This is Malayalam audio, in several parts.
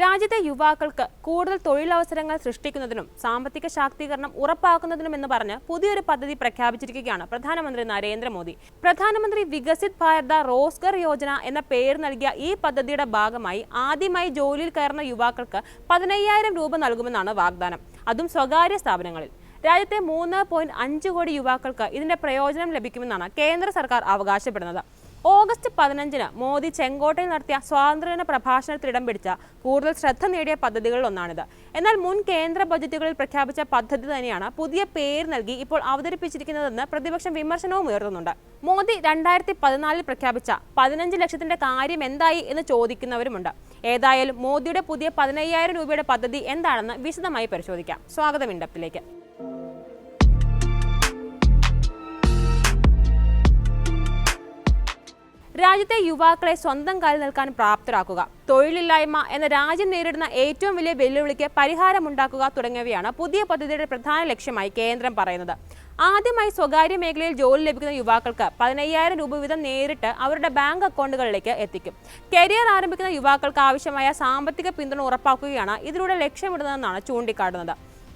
രാജ്യത്തെ യുവാക്കൾക്ക് കൂടുതൽ തൊഴിലവസരങ്ങൾ സൃഷ്ടിക്കുന്നതിനും സാമ്പത്തിക ശാക്തീകരണം ഉറപ്പാക്കുന്നതിനും എന്ന് പറഞ്ഞ് പുതിയൊരു പദ്ധതി പ്രഖ്യാപിച്ചിരിക്കുകയാണ് പ്രധാനമന്ത്രി നരേന്ദ്രമോദി. പ്രധാനമന്ത്രി വികസിത് ഭാരത റോസ്ഗർ യോജന എന്ന പേര് നൽകിയ ഈ പദ്ധതിയുടെ ഭാഗമായി ആദ്യമായി ജോലിയിൽ കയറുന്ന യുവാക്കൾക്ക് പതിനയ്യായിരം രൂപ നൽകുമെന്നാണ് വാഗ്ദാനം. അതും സ്വകാര്യ സ്ഥാപനങ്ങളിൽ. രാജ്യത്തെ മൂന്ന് പോയിന്റ് അഞ്ച് കോടി യുവാക്കൾക്ക് ഇതിന്റെ പ്രയോജനം ലഭിക്കുമെന്നാണ് കേന്ദ്ര സർക്കാർ അവകാശപ്പെടുന്നത്. ഓഗസ്റ്റ് പതിനഞ്ചിന് മോദി ചെങ്കോട്ടയിൽ നടത്തിയ സ്വാതന്ത്ര്യദിന പ്രഭാഷണത്തിൽ ഇടം പിടിച്ച കൂടുതൽ ശ്രദ്ധ നേടിയ പദ്ധതികളിൽ ഒന്നാണിത് എന്നാൽ മുൻ കേന്ദ്ര ബജറ്റുകളിൽ പ്രഖ്യാപിച്ച പദ്ധതി തന്നെയാണ് പുതിയ പേര് നൽകി ഇപ്പോൾ അവതരിപ്പിച്ചിരിക്കുന്നതെന്ന് പ്രതിപക്ഷം വിമർശനവും ഉയർത്തുന്നുണ്ട്. മോദി രണ്ടായിരത്തി പതിനാലിൽ പ്രഖ്യാപിച്ച പതിനഞ്ച് ലക്ഷത്തിന്റെ കാര്യം എന്തായി എന്ന് ചോദിക്കുന്നവരുമുണ്ട്. ഏതായാലും മോദിയുടെ പുതിയ പതിനയ്യായിരം രൂപയുടെ പദ്ധതി എന്താണെന്ന് വിശദമായി പരിശോധിക്കാം. സ്വാഗതം ഇൻഡപ്പിലേക്ക് രാജ്യത്തെ യുവാക്കളെ സ്വന്തം കാലിൽ നിൽക്കാൻ പ്രാപ്തരാക്കുക. തൊഴിലില്ലായ്മ എന്ന രാജ്യം നേരിടുന്ന ഏറ്റവും വലിയ വെല്ലുവിളിക്ക് പരിഹാരമുണ്ടാക്കുക തുടങ്ങിയവയാണ് പുതിയ പദ്ധതിയുടെ പ്രധാന ലക്ഷ്യമായി കേന്ദ്രം പറയുന്നത്. ആദ്യമായി സ്വകാര്യ മേഖലയിൽ ജോലി ലഭിക്കുന്ന യുവാക്കൾക്ക് പതിനയ്യായിരം രൂപ വീതം നേരിട്ട് അവരുടെ ബാങ്ക് അക്കൗണ്ടുകളിലേക്ക് എത്തിക്കും. കരിയർ ആരംഭിക്കുന്ന യുവാക്കൾക്ക് ആവശ്യമായ സാമ്പത്തിക പിന്തുണ ഉറപ്പാക്കുകയാണ് ഇതിലൂടെ ലക്ഷ്യമിടുന്നതെന്നാണ് ചൂണ്ടിക്കാട്ടുന്നത്.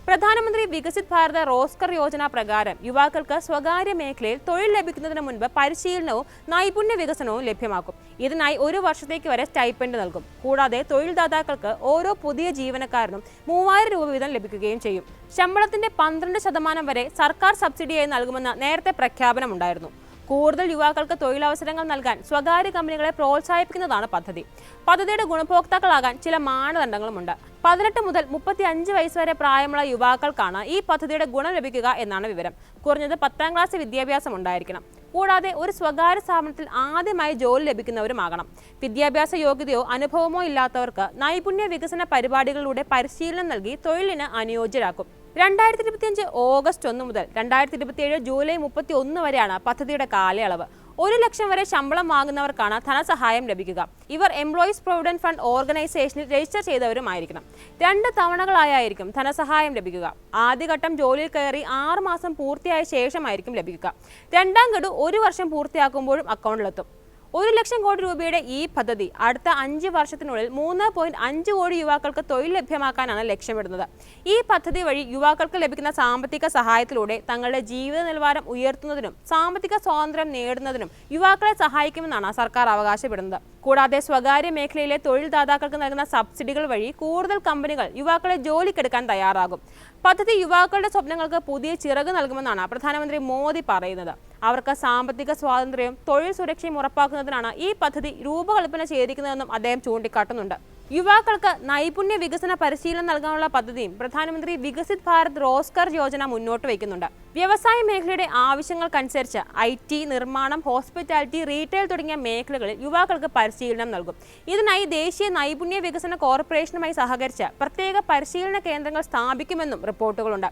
പ്രധാനമന്ത്രി വികസിത് ഭാരത റോസ്കർ യോജന പ്രകാരം യുവാക്കൾക്ക് സ്വകാര്യ മേഖലയിൽ തൊഴിൽ ലഭിക്കുന്നതിന് മുൻപ് പരിശീലനവും നൈപുണ്യ വികസനവും ലഭ്യമാക്കും. ഇതിനായി ഒരു വർഷത്തേക്ക് വരെ സ്റ്റൈപ്പൻഡ് നൽകും. കൂടാതെ തൊഴിൽദാതാക്കൾക്ക് ഓരോ പുതിയ ജീവനക്കാരനും മൂവായിരം രൂപ വീതം ലഭിക്കുകയും ചെയ്യും. ശമ്പളത്തിന്റെ പന്ത്രണ്ട് ശതമാനം വരെ സർക്കാർ സബ്സിഡിയായി നൽകുമെന്ന നേരത്തെ പ്രഖ്യാപനമുണ്ടായിരുന്നു. കൂടുതൽ യുവാക്കൾക്ക് തൊഴിലവസരങ്ങൾ നൽകാൻ സ്വകാര്യ കമ്പനികളെ പ്രോത്സാഹിപ്പിക്കുന്നതാണ് പദ്ധതി. പദ്ധതിയുടെ ഗുണഭോക്താക്കളാകാൻ ചില മാനദണ്ഡങ്ങളുമുണ്ട്. പതിനെട്ട് മുതൽ മുപ്പത്തി അഞ്ച് വയസ്സ് വരെ പ്രായമുള്ള യുവാക്കൾക്കാണ് ഈ പദ്ധതിയുടെ ഗുണം ലഭിക്കുക എന്നാണ് വിവരം. കുറഞ്ഞത് പത്താം ക്ലാസ് വിദ്യാഭ്യാസം ഉണ്ടായിരിക്കണം. കൂടാതെ ഒരു സ്വകാര്യ സ്ഥാപനത്തിൽ ആദ്യമായി ജോലി ലഭിക്കുന്നവരുമാകണം. വിദ്യാഭ്യാസ യോഗ്യതയോ അനുഭവമോ ഇല്ലാത്തവർക്ക് നൈപുണ്യ വികസന പരിപാടികളിലൂടെ പരിശീലനം നൽകി തൊഴിലിന് അനുയോജ്യരാക്കും. രണ്ടായിരത്തി ഇരുപത്തിയഞ്ച് ഓഗസ്റ്റ് ഒന്ന് മുതൽ രണ്ടായിരത്തി ഇരുപത്തിയേഴ് ജൂലൈ മുപ്പത്തി ഒന്ന് വരെയാണ് പദ്ധതിയുടെ കാലയളവ്. ഒരു ലക്ഷം വരെ ശമ്പളം വാങ്ങുന്നവർക്കാണ് ധനസഹായം ലഭിക്കുക. ഇവർ എംപ്ലോയീസ് പ്രൊവിഡന്റ് ഫണ്ട് ഓർഗനൈസേഷനിൽ രജിസ്റ്റർ ചെയ്തവരുമായിരിക്കണം രണ്ട് തവണകളായിരിക്കും ധനസഹായം ലഭിക്കുക. ആദ്യഘട്ടം ജോലിയിൽ കയറി ആറ് മാസം പൂർത്തിയായ ശേഷമായിരിക്കും ലഭിക്കുക. രണ്ടാം ഗഡു ഒരു വർഷം പൂർത്തിയാക്കുമ്പോഴും അക്കൗണ്ടിലെത്തും ഒരു ലക്ഷം കോടി രൂപയുടെ ഈ പദ്ധതി അടുത്ത അഞ്ച് വർഷത്തിനുള്ളിൽ മൂന്ന് പോയിന്റ് അഞ്ച് കോടി യുവാക്കൾക്ക് തൊഴിൽ ലഭ്യമാക്കാനാണ് ലക്ഷ്യമിടുന്നത്. ഈ പദ്ധതി വഴി യുവാക്കൾക്ക് ലഭിക്കുന്ന സാമ്പത്തിക സഹായത്തിലൂടെ തങ്ങളുടെ ജീവിത നിലവാരം ഉയർത്തുന്നതിനും സാമ്പത്തിക സ്വാതന്ത്ര്യം നേടുന്നതിനും യുവാക്കളെ സഹായിക്കുമെന്നാണ് സർക്കാർ അവകാശപ്പെടുന്നത്. കൂടാതെ സ്വകാര്യ മേഖലയിലെ തൊഴിൽദാതാക്കൾക്ക് നൽകുന്ന സബ്സിഡികൾ വഴി കൂടുതൽ കമ്പനികൾ യുവാക്കളെ ജോലിക്കെടുക്കാൻ തയ്യാറാകും. പദ്ധതി യുവാക്കളുടെ സ്വപ്നങ്ങൾക്ക് പുതിയ ചിറക് നൽകുമെന്നാണ് പ്രധാനമന്ത്രി മോദി പറയുന്നത്. അവർക്ക് സാമ്പത്തിക സ്വാതന്ത്ര്യവും തൊഴിൽ സുരക്ഷയും ഉറപ്പാക്കുന്നതിനാണ് ഈ പദ്ധതി രൂപകൽപ്പന ചെയ്തിരിക്കുന്നതെന്നും അദ്ദേഹം ചൂണ്ടിക്കാട്ടുന്നുണ്ട്. യുവാക്കൾക്ക് നൈപുണ്യ വികസന പരിശീലനം നൽകാനുള്ള പദ്ധതിയും പ്രധാനമന്ത്രി വികസിത് ഭാരത് റോസ്കർ യോജന മുന്നോട്ട് വയ്ക്കുന്നുണ്ട്. വ്യവസായ മേഖലയുടെ ആവശ്യങ്ങൾക്കനുസരിച്ച് ഐ ടി നിർമ്മാണം ഹോസ്പിറ്റാലിറ്റി റീറ്റെയിൽ തുടങ്ങിയ മേഖലകളിൽ യുവാക്കൾക്ക് പരിശീലനം നൽകും. ഇതിനായി ദേശീയ നൈപുണ്യ വികസന കോർപ്പറേഷനുമായി സഹകരിച്ച് പ്രത്യേക പരിശീലന കേന്ദ്രങ്ങൾ സ്ഥാപിക്കുമെന്നും റിപ്പോർട്ടുകളുണ്ട്.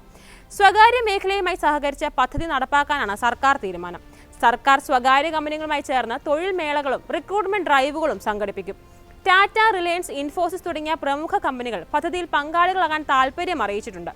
സ്വകാര്യ മേഖലയുമായി സഹകരിച്ച് പദ്ധതി നടപ്പാക്കാനാണ് സർക്കാർ തീരുമാനം. സർക്കാർ സ്വകാര്യ കമ്പനികളുമായി ചേർന്ന് തൊഴിൽ മേളകളും റിക്രൂട്ട്മെന്റ് ഡ്രൈവുകളും സംഘടിപ്പിക്കും. ടാറ്റ റിലയൻസ് ഇൻഫോസിസ് തുടങ്ങിയ പ്രമുഖ കമ്പനികൾ പദ്ധതിയിൽ പങ്കാളികളാകാൻ താൽപ്പര്യം അറിയിച്ചിട്ടുണ്ട്.